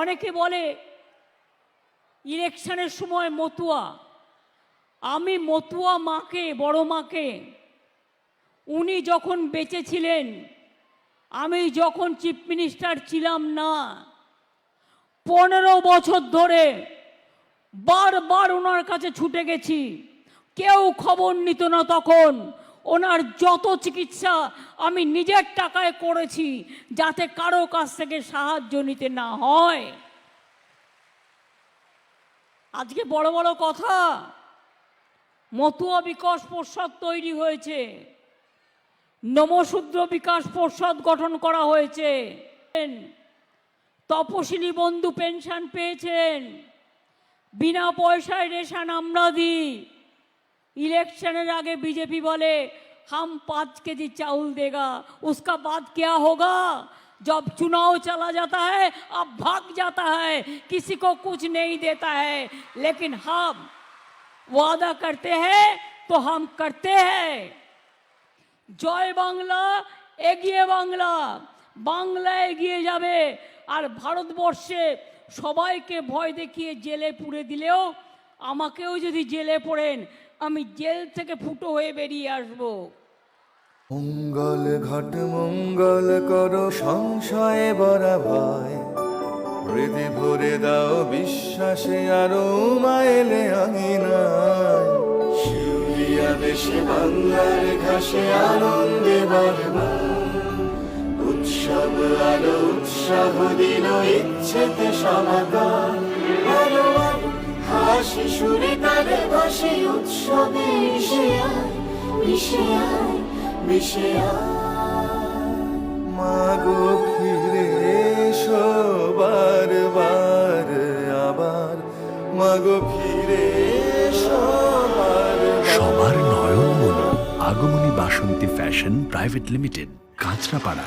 অনেকে বলে, ইলেকশনের সময় মতুয়া। আমি মতুয়া মাকে, বড় মাকে। উনি যখন বেঁচে ছিলেন আমি যখন চিফ মিনিস্টার ছিলাম না, পনেরো বছর ধরে বারবার ওনার কাছে ছুটে গেছি। কেউ খবর নিত না তখন। ওনার যত চিকিৎসা আমি নিজের টাকায় করেছি যাতে কারও কাছ থেকে সাহায্য নিতে না হয়। আজকে বড় বড় কথা, মতুয়া বিকাশ পর্ষদ তৈরি হয়েছে নমশূদ্র বিকাশ পর্ষদ গঠন করা হয়েছে, তপশিলি বন্ধু পেনশন পেয়েছেন, বিনা পয়সায় রেশন আমরা দিই, ইলেকশনের আগে বিজেপি বলে हम पाँच के जी चावल देगा उसका बाद क्या होगा जब चुनाव चला जाता है अब भाग जाता है किसी को कुछ नहीं देता है लेकिन हम वादा करते हैं तो हम करते हैं জয় বাংলা এগিয়ে বাংলা বাংলা এগিয়ে যাবে আর ভারতবর্ষে সবাইকে ভয় দেখিয়ে জেলে পুরে দিলেও আমাকেও যদি জেলে পড়েন আমি জেল থেকে ফুটো হয়ে বেরিয়ে আসব। মঙ্গল ঘট মঙ্গল কর, সংশয়ে বরা ভয়। হৃদে ভরে দাও বিশ্বাসে, আরও মাইলে আঙিনায় শিউলিয়া দেশে, বাংলার ঘাসে, আনন্দে উৎসব আলো, উৎসাহ দিল ইচ্ছেতে সমাগম হাসি সুরে তালে ভাসে উৎসবে মিশে আয় মিশে আয় মিশে মাগো ফিরে এসো বারবার আবার। মাগো ফিরে এসো সবার নয়ন মন Agamani Basanti fashion private limited Kanchrapara.